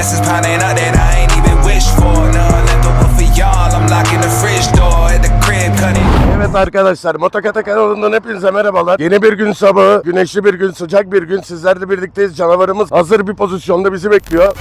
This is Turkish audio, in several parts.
blessings piling up that I ain't even wish for. None left over for y'all. I'm locking the fridge door at the crib, cutting. Evet arkadaşlar Motokata kanalından hepinize merhabalar. Yeni bir gün sabahı, güneşli bir gün, sıcak bir gün sizlerle birlikteyiz. Canavarımız hazır bir pozisyonda bizi bekliyor.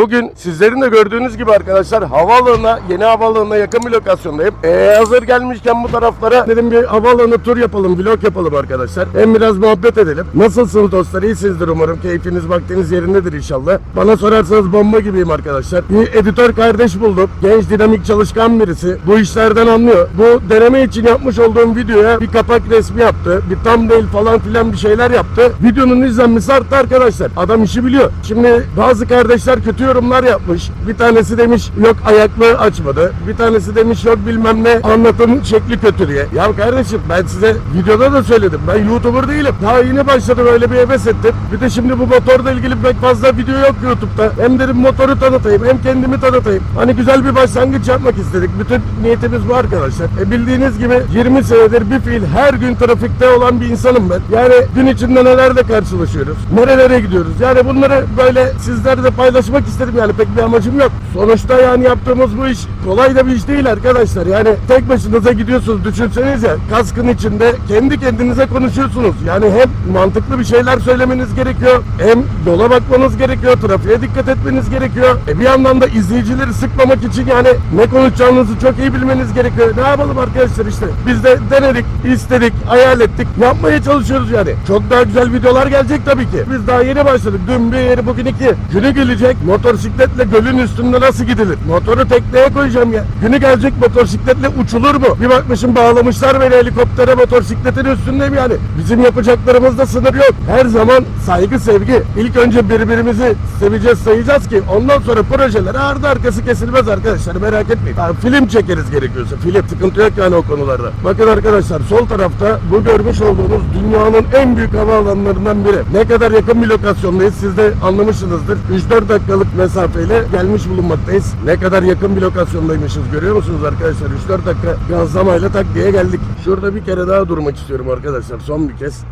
Bugün sizlerin de gördüğünüz gibi arkadaşlar havaalanına, yeni havaalanına yakın bir lokasyondayım. Ee, hazır gelmişken bu taraflara dedim bir havaalanı tur yapalım, vlog yapalım arkadaşlar. Hem biraz muhabbet edelim. Nasılsınız dostlar? İyisinizdir umarım. Keyfiniz, vaktiniz yerindedir inşallah. Bana sorarsanız bomba gibiyim arkadaşlar. Bir editör kardeş buldum. Genç, dinamik, çalışkan birisi. Bu işlerden anlıyor. Bu deneme için yapmış olduğum videoya bir kapak resmi yaptı. Bir thumbnail falan filan bir şeyler yaptı. Videonun izlenmesi arttı arkadaşlar. Adam işi biliyor. Şimdi bazı kardeşler kötü yorumlar yapmış. Bir tanesi demiş yok ayaklı açmadı. Bir tanesi demiş yok bilmem ne anlatım şekli kötü diye. Ya kardeşim ben size videoda da söyledim. Ben YouTuber değilim. Daha yeni başladım öyle bir heves ettim. Bir de şimdi bu motorla ilgili pek fazla video yok YouTube'da. Hem dedim motoru tanıtayım hem kendimi tanıtayım. Hani güzel bir başlangıç yapmak istedik. Bütün niyetimiz bu arkadaşlar. E bildiğiniz gibi 20 senedir bir fiil her gün trafikte olan bir insanım ben. Yani gün içinde nelerle karşılaşıyoruz. Nerelere gidiyoruz. Yani bunları böyle sizlerle paylaşmak istedim yani pek bir amacım yok. Sonuçta yani yaptığımız bu iş kolay da bir iş değil arkadaşlar. Yani tek başınıza gidiyorsunuz düşünsenize kaskın içinde kendi kendinize konuşuyorsunuz. Yani hem mantıklı bir şeyler söylemeniz gerekiyor hem yola bakmanız gerekiyor, trafiğe dikkat etmeniz gerekiyor. E bir yandan da izleyicileri sıkmamak için yani ne konuşacağınızı çok iyi bilmeniz gerekiyor. Ne yapalım arkadaşlar işte. Biz de denedik, istedik, hayal ettik. Yapmaya çalışıyoruz yani. Çok daha güzel videolar gelecek tabii ki. Biz daha yeni başladık. Dün bir yeri bugün iki. Günü gelecek. Motosikletle gölün üstünde nasıl gidilir? Motoru tekneye koyacağım ya. Günü gelecek motosikletle uçulur mu? Bir bakmışım bağlamışlar beni helikoptere motosikletin üstündeyim yani. Bizim yapacaklarımızda sınır yok. Her zaman saygı, sevgi. İlk önce birbirimizi seveceğiz, sayacağız ki ondan sonra projeler ardı arkası kesilmez arkadaşlar. Merak etmeyin. Ha, film çekeriz gerekiyorsa. Film sıkıntı yok yani o konularda. Bakın arkadaşlar sol tarafta bu görmüş olduğunuz dünyanın en büyük havaalanlarından biri. Ne kadar yakın bir lokasyondayız siz de anlamışsınızdır. 3-4 dakikalık mesafeyle gelmiş bulunmaktayız. Ne kadar yakın bir lokasyondaymışız görüyor musunuz arkadaşlar? 3-4 dakika gazlamayla tak diye geldik. Şurada bir kere daha durmak istiyorum arkadaşlar son bir kez.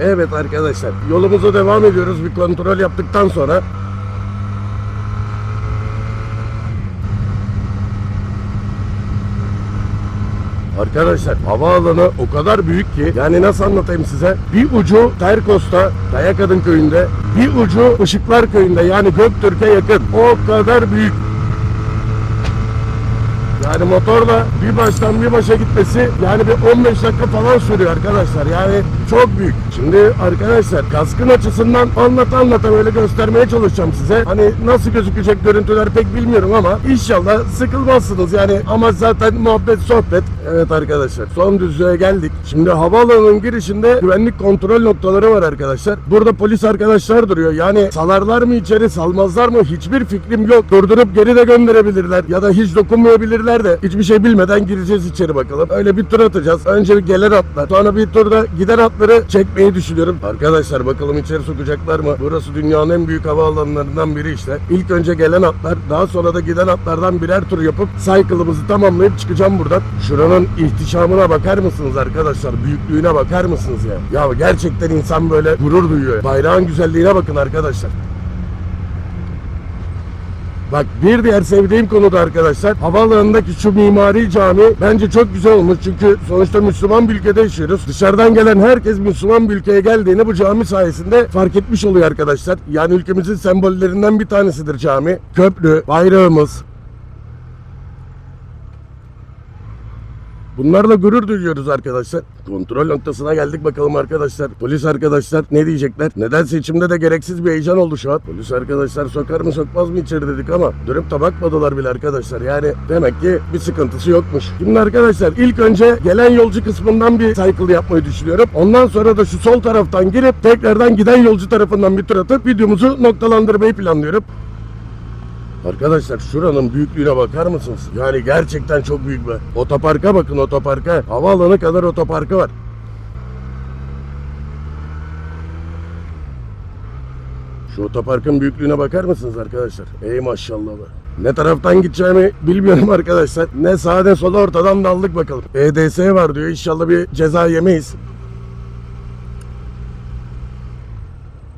Evet arkadaşlar yolumuza devam ediyoruz bir kontrol yaptıktan sonra Arkadaşlar havaalanı o kadar büyük ki yani nasıl anlatayım size? Bir ucu Terkos'ta Dayakadın köyünde bir ucu Işıklar köyünde yani Göktürk'e yakın. O kadar büyük. Yani motorla bir baştan bir başa gitmesi yani bir 15 dakika falan sürüyor arkadaşlar. Yani çok büyük. Şimdi arkadaşlar kaskın açısından anlat anlata böyle göstermeye çalışacağım size. Hani nasıl gözükecek görüntüler pek bilmiyorum ama inşallah sıkılmazsınız. Yani ama zaten muhabbet sohbet. Evet arkadaşlar son düzlüğe geldik. Şimdi havaalanının girişinde güvenlik kontrol noktaları var arkadaşlar. Burada polis arkadaşlar duruyor. Yani salarlar mı içeri salmazlar mı hiçbir fikrim yok. Durdurup geri de gönderebilirler ya da hiç dokunmayabilirler de hiçbir şey bilmeden gireceğiz içeri bakalım. Öyle bir tur atacağız. Önce bir gelen atlar. Sonra bir turda giden atları çekmeyi düşünüyorum. Arkadaşlar bakalım içeri sokacaklar mı? Burası dünyanın en büyük havaalanlarından biri işte. İlk önce gelen atlar. Daha sonra da giden atlardan birer tur yapıp cycle'ımızı tamamlayıp çıkacağım buradan. Şuranın ihtişamına bakar mısınız arkadaşlar? Büyüklüğüne bakar mısınız ya? Ya gerçekten insan böyle gurur duyuyor. Bayrağın güzelliğine bakın arkadaşlar. Bak bir diğer sevdiğim konu da arkadaşlar havaalanındaki şu mimari cami bence çok güzel olmuş çünkü sonuçta Müslüman bir ülkede yaşıyoruz. Dışarıdan gelen herkes Müslüman bir ülkeye geldiğini bu cami sayesinde fark etmiş oluyor arkadaşlar. Yani ülkemizin sembollerinden bir tanesidir cami. Köprü, bayrağımız, Bunlarla gurur duyuyoruz arkadaşlar. Kontrol noktasına geldik bakalım arkadaşlar. Polis arkadaşlar ne diyecekler? Nedense içimde de gereksiz bir heyecan oldu şu an. Polis arkadaşlar sokar mı sokmaz mı içeri dedik ama dönüp de bakmadılar bile arkadaşlar. Yani demek ki bir sıkıntısı yokmuş. Şimdi arkadaşlar ilk önce gelen yolcu kısmından bir cycle yapmayı düşünüyorum. Ondan sonra da şu sol taraftan girip tekrardan giden yolcu tarafından bir tur atıp videomuzu noktalandırmayı planlıyorum. Arkadaşlar şuranın büyüklüğüne bakar mısınız? Yani gerçekten çok büyük be. Otoparka bakın otoparka. Havaalanı kadar otoparkı var. Şu otoparkın büyüklüğüne bakar mısınız arkadaşlar? Ey maşallah be. Ne taraftan gideceğimi bilmiyorum arkadaşlar. Ne sağa ne sola ortadan daldık bakalım. EDS var diyor. İnşallah bir ceza yemeyiz.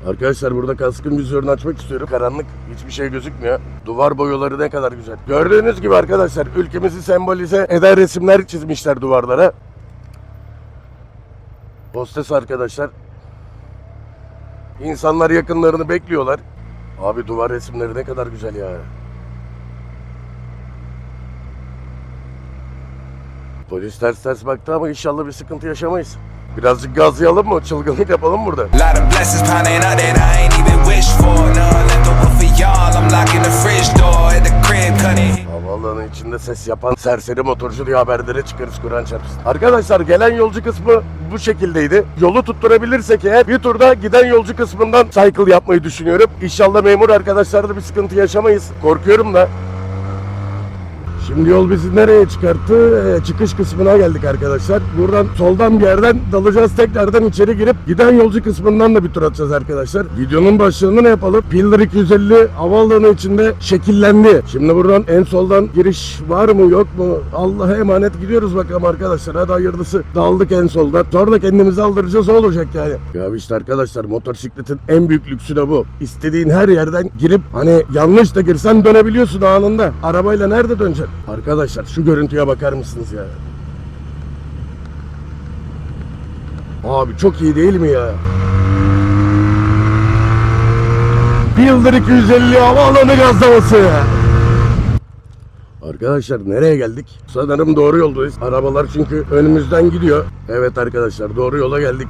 Arkadaşlar burada kaskın vizörünü açmak istiyorum. Karanlık hiçbir şey gözükmüyor. Duvar boyaları ne kadar güzel. Gördüğünüz gibi arkadaşlar ülkemizi sembolize eden resimler çizmişler duvarlara. Hostes arkadaşlar. İnsanlar yakınlarını bekliyorlar. Abi duvar resimleri ne kadar güzel ya. Polis ters ters baktı ama inşallah bir sıkıntı yaşamayız. Birazcık gazlayalım mı? Çılgınlık yapalım burada. Havaalanı içinde ses yapan serseri motorcu diye haberlere çıkarız Kur'an çarpsın. Arkadaşlar gelen yolcu kısmı bu şekildeydi. Yolu tutturabilirsek eğer bir turda giden yolcu kısmından cycle yapmayı düşünüyorum. İnşallah memur arkadaşlarla bir sıkıntı yaşamayız. Korkuyorum da. Şimdi yol bizi nereye çıkarttı? Ee, çıkış kısmına geldik arkadaşlar. Buradan soldan bir yerden dalacağız tekrardan içeri girip giden yolcu kısmından da bir tur atacağız arkadaşlar. Videonun başlığını ne yapalım? Pillar 250 havaalanı içinde şekillendi. Şimdi buradan en soldan giriş var mı yok mu? Allah'a emanet gidiyoruz bakalım arkadaşlar. Hadi hayırlısı. Daldık en soldan. Sonra da kendimizi aldıracağız o olacak yani. Ya işte arkadaşlar motosikletin en büyük lüksü de bu. İstediğin her yerden girip hani yanlış da girsen dönebiliyorsun anında. Arabayla nerede döneceksin? Arkadaşlar şu görüntüye bakar mısınız ya? Abi çok iyi değil mi ya? Builder 250 havaalanı gazlaması. Arkadaşlar nereye geldik? Sanırım doğru yoldayız. Arabalar çünkü önümüzden gidiyor. Evet arkadaşlar doğru yola geldik.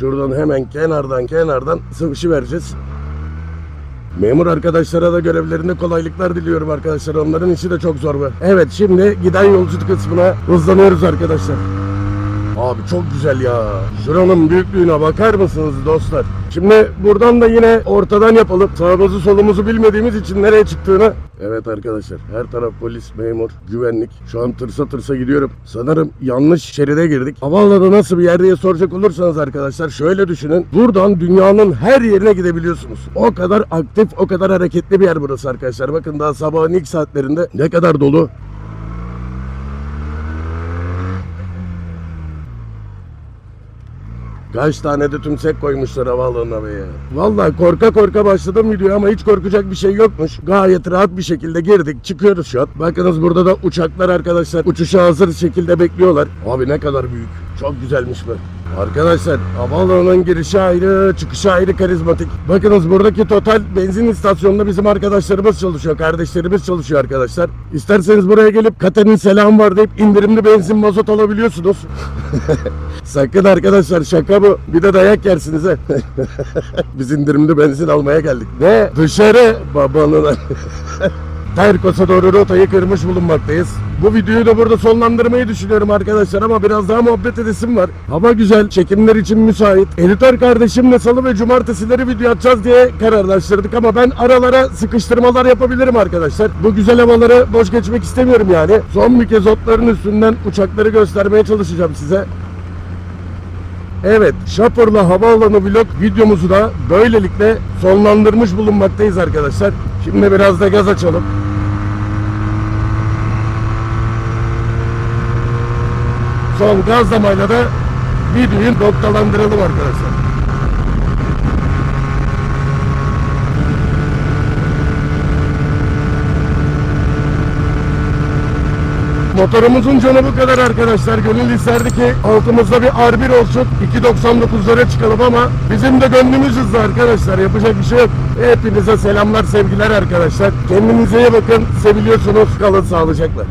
Şuradan hemen kenardan kenardan sıvışı vereceğiz. Memur arkadaşlara da görevlerinde kolaylıklar diliyorum arkadaşlar. Onların işi de çok zor bu. Evet şimdi giden yolculuk kısmına hızlanıyoruz arkadaşlar. Abi çok güzel ya. Şuranın büyüklüğüne bakar mısınız dostlar? Şimdi buradan da yine ortadan yapalım. Sağımızı solumuzu bilmediğimiz için nereye çıktığını. Evet arkadaşlar her taraf polis, memur, güvenlik. Şu an tırsa tırsa gidiyorum. Sanırım yanlış şeride girdik. Havaalanı nasıl bir yer diye soracak olursanız arkadaşlar şöyle düşünün. Buradan dünyanın her yerine gidebiliyorsunuz. O kadar aktif, o kadar hareketli bir yer burası arkadaşlar. Bakın daha sabahın ilk saatlerinde ne kadar dolu. Kaç tane de tümsek koymuşlar havaalanına be ya. Vallahi korka korka başladım video ama hiç korkacak bir şey yokmuş. Gayet rahat bir şekilde girdik çıkıyoruz şu an. Bakınız burada da uçaklar arkadaşlar uçuşa hazır şekilde bekliyorlar. Abi ne kadar büyük. Çok güzelmiş bu. Arkadaşlar havaalanının girişi ayrı, çıkışı ayrı karizmatik. Bakınız buradaki total benzin istasyonunda bizim arkadaşlarımız çalışıyor, kardeşlerimiz çalışıyor arkadaşlar. İsterseniz buraya gelip Kate'nin selam var deyip indirimli benzin mazot alabiliyorsunuz. Sakın arkadaşlar şaka bu. Bir de dayak yersiniz he. Biz indirimli benzin almaya geldik. Ne? Dışarı babanın. Terkos'a doğru rotayı kırmış bulunmaktayız. Bu videoyu da burada sonlandırmayı düşünüyorum arkadaşlar ama biraz daha muhabbet edesim var. Hava güzel, çekimler için müsait. Editör kardeşimle salı ve cumartesileri video atacağız diye kararlaştırdık ama ben aralara sıkıştırmalar yapabilirim arkadaşlar. Bu güzel havaları boş geçmek istemiyorum yani. Son bir kez otların üstünden uçakları göstermeye çalışacağım size. Evet, Şapur'la Havaalanı vlog videomuzu da böylelikle sonlandırmış bulunmaktayız arkadaşlar. Şimdi biraz da gaz açalım. Son gazlamayla da videoyu noktalandıralım arkadaşlar. Motorumuzun canı bu kadar arkadaşlar. Gönül isterdi ki altımızda bir R1 olsun. 2.99'lara çıkalım ama bizim de gönlümüz hızlı arkadaşlar. Yapacak bir şey yok. Hepinize selamlar, sevgiler arkadaşlar. Kendinize iyi bakın. Seviliyorsunuz. Kalın sağlıcakla.